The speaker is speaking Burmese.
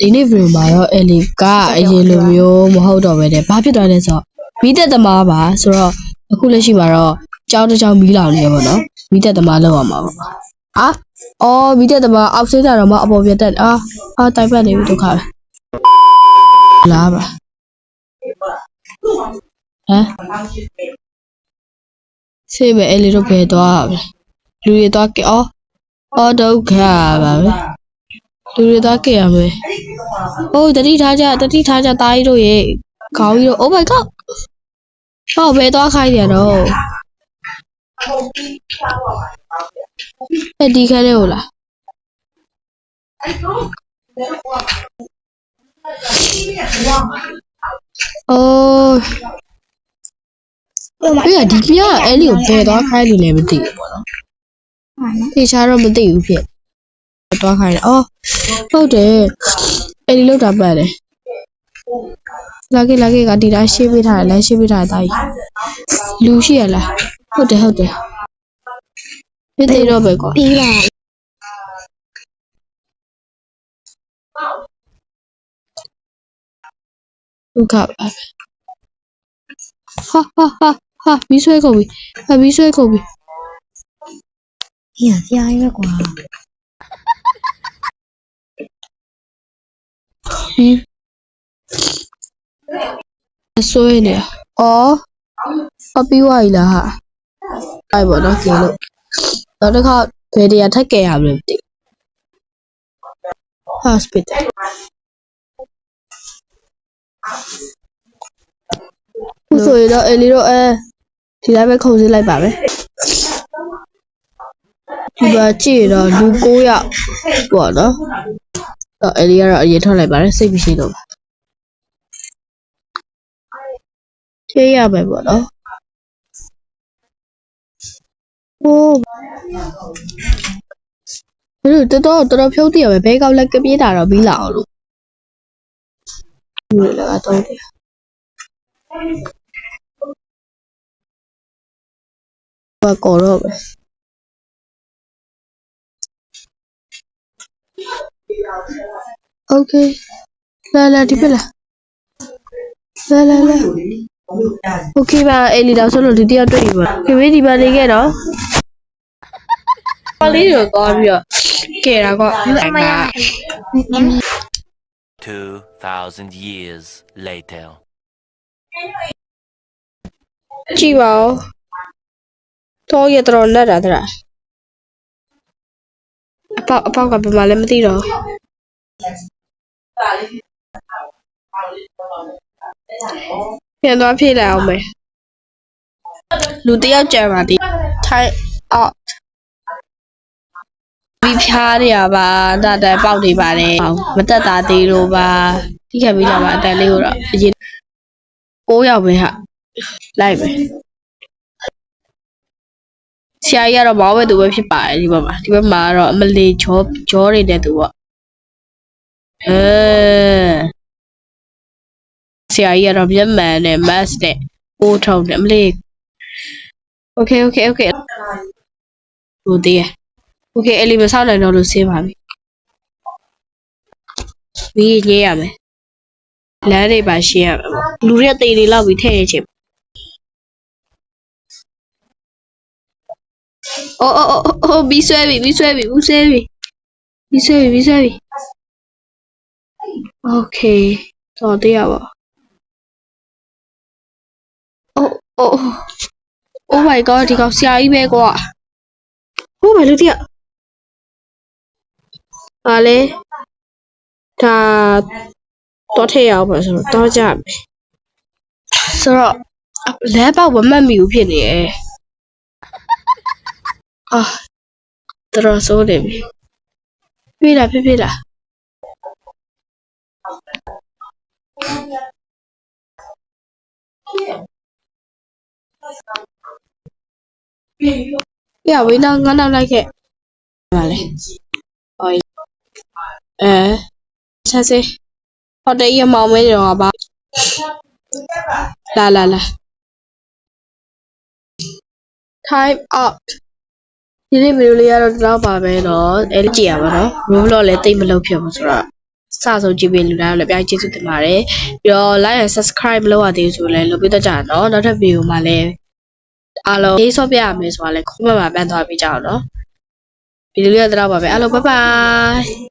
ဒီနေ့ဗီဒီယိုမှာတော့အဲလီကအရင်လိုမျိုးမဟုတ်တော့ပဲတဲ့ဘာဖြစ်သွားလဲဆိုတော့မီးတက်သမားပါဆိုတော့အခုလက်ရှိမှာတော့ကြောင်းတစ်ကြောင်းမီးလောင်နေရပါတော့မီးတက်သမားလောက်ရမှာပါအာအော်မီးတက်သမားအောက်ဆင်းတာတော့မအပေါ်ပြတ်တက်အာအာတိုင်ပတ်နေပြီဒုက္ခပဲလာပါဟမ်ဆေးပဲအဲလီတို့ပဲသွားပဲလူတွေသွားကဲအော်အော်ဒုက္ခပါပဲ လူတွေသွားကဲရမယ်။အိုးတတိထားကြတတိထားကြတားကြီးတို့ရေခေါင်းကြီးတို့ Oh my god ။ဟောဘယ်သွားခိုင်းရတော့။အဲ့ဒီခဲလေးဟုတ်လား။အိုးပြဒီကအဲ့လီကိုဘယ်သွားခိုင်းလို့လဲမသိဘူးပေါ့နော်။တေချာတော့မသိဘူးဖြစ်။ သွားခိုင်းတယ်။အော်ဟုတ်တယ်။အဲ့ဒီလောက်တာပတ်တယ်။လာခဲ့လာခဲ့ကဒီတိုင်းရှင်းပေးထားတယ်လမ်းရှင်းပေးထားတယ်တာကြီး။လူရှိရလား။ဟုတ်တယ်ဟုတ်တယ်။ပြသေးတော့ပဲကွာပြီးပါဒုက္ခပါပဲ။ဟာဟာဟာဟာမီးဆွဲကုန်ပြီ။ဟာမီးဆွဲကုန်ပြီအေးရကြာရွက် ကွာ။ဟင်းဆွဲနေ။အော်အပြီးသွားပြီလားဟာ။အဲ့ပေါ့နော်ကျင်းလို့နောက်တစ်ခါဘယ်တရားထပ်ကြရမလဲမသိဘူး။ hospital ခုဆိုရင်တော့အဲလီတော့အဲဒီတိုင်းပဲခုံစင်းလိုက်ပါမယ်ဒီမှာကြည့်ရတော့လူ9ယောက်ပေါ့နော် တော့အဲလီကတော့အရင်ထွက်လိုက်ပါတယ်စိတ်မရှိတော့ပါချေးရမယ်ပေါ့နော်โอ้ဘယ်လိုတော်တော်တော်တော်ဖြုတ်တည်ရမယ်ဘဲကောက်လက်ကပြေးတာတော့ပြီးလာအောင်လို့ဒီလည်းကတော့တယ်ဘာကောတော့ပဲ Okay လာလာဒီပဲလာလာလာလာ Okay ပါအေးလီတော့ဆိုလို့ဒီတယောက်တွေ့ပြီပါခင်ဗျဒီပါနေခဲ့တော့ပါလေးတော့သွားပြီးတော့ကဲတာကောအဲ့က2,000 years later. ကြည့်ပါဦးတော့ရတော်လက်တာတဲ့အ ပေါက်အပေါက်ကဘယ်မှာလဲမသိတော့ပြန်သွားဖြေးလိုက်အောင်မယ်လူတယောက်ကြံပါဒီ time out ပြီးဖြားရပါတာတန်ပေါက်နေပါတယ်မတက်တာသေးလို့ပါထိခတ်ပြီးတော့ပါအတန်လေးကိုတော့အရင်6ရောက်ပဲဟာလိုက်ပဲ ဆရာကြီးကတော့မောင်းပဲသူပဲဖြစ်ပါတယ်ဒီဘက်မှာဒီဘက်မှာကတော့အမလီဂျောဂျောတွေနဲ့သူပေါ့အဲဆရာကြီးကတော့မျက်မှန်နဲ့ mask နဲ့ပိုးထုံနဲ့အမလီ Okay okay okay ဟိုတည်းရ Okay အဲ့လေးမဆောက်နိုင်တော့လို့ဆင်းပါပြီပြီးညေးရမယ်လမ်းတွေပါရှင်းရမယ်ပေါ့လူရက်တေတွေလောက်ပြီးထည့်ရချင်း အော်အော်အော်အော်ပြီးဆွဲပြီပြီးဆွဲပြီပြီးဆွဲပြီပြီးဆွဲပြီပြီးဆွဲပြီ Okay တော့တရားပါအိုးအိုး Oh my god ဒီကောင်ဆရာကြီးပဲကွာဟိုးမလူတရားဟာလေဒါတော့ထည့်ရအောင်ပါဆိုတော့တော့ကြမယ်ဆိုတော့လဲပေါက်မမှတ်မိဘူးဖြစ်နေရဲ့ အာတော်ဆိုးနေပြီပြေးလာပြေးပြေးလာပြဝေးတော့ငါနောက်လိုက်ခဲ့ပါလေဟောအဲဆက်စေဟော်တယ်ရမောင်မဲတော့ပါလာလာလာ time out ဒီနေ့ဗီဒီယိုလေးကတော့တော့ပါပဲเนาะအဲ့ကြည့်ရပါတော့ room log လည်းတိတ်မလုပ်ဖြစ်ဘူးဆိုတော့ စဆုံးကြည့်ပေးလူတိုင်းကိုလည်းအများကြီးကျေးဇူးတင်ပါတယ်ပြီးတော့ like and subscribe မလုပ်ရသေးဘူးဆိုလည်းလုပ်ပေးတတ်ကြရနော်နောက်ထပ်ဗီဒီယိုမှာလည်းအားလုံးရေးဆော့ပြရမယ်ဆိုတာလည်း comment မှာပန်းသွားပေးကြအောင်နော်ဗီဒီယိုလေးကတော့ပါပဲအားလုံး bye bye